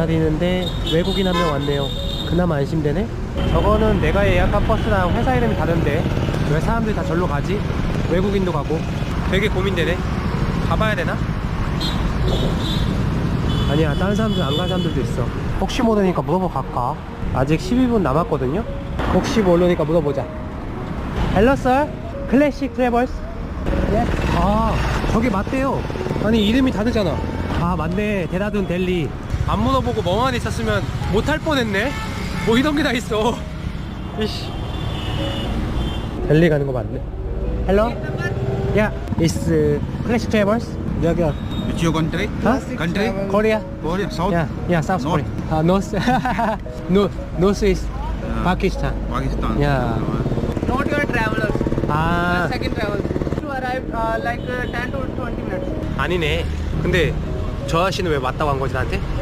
기다리는데 외국인 한 명 왔네요. 그나마 안심되네? 저거는 내가 예약한 버스랑 회사 이름이 다른데 왜 사람들이 다 절로 가지? 외국인도 가고. 되게 고민되네. 가봐야 되나? 아니야 다른 사람들 안 간 사람들도 있어. 혹시 모르니까 물어보고 갈까? 아직 12분 남았거든요? 혹시 모르니까 물어보자. 헬로 썰 클래식 트래벌스 아 저게 맞대요. 아니 이름이 다르잖아. 아 맞네. 데라둔 델리 안 물어보고 멍하니 있었으면 못할 뻔했네 뭐 이런 게 다 있어 이씨 델리 가는 거 맞네 헬로 야 이스 클래식 트래벌스 여기야 Which your country? Huh? Country? 코리아 Korea, South? 야, 야, 사우스 North? 코리아. 아, 노스. 노 노스 이스 파키스탄. Pakistan. Yeah. Not your travelers. 아, Second travel. To arrive uh, like uh, 10 to 20 minutes. 아니네. 근데 저 아저씨는 왜 맞다고 한 거지 나한테?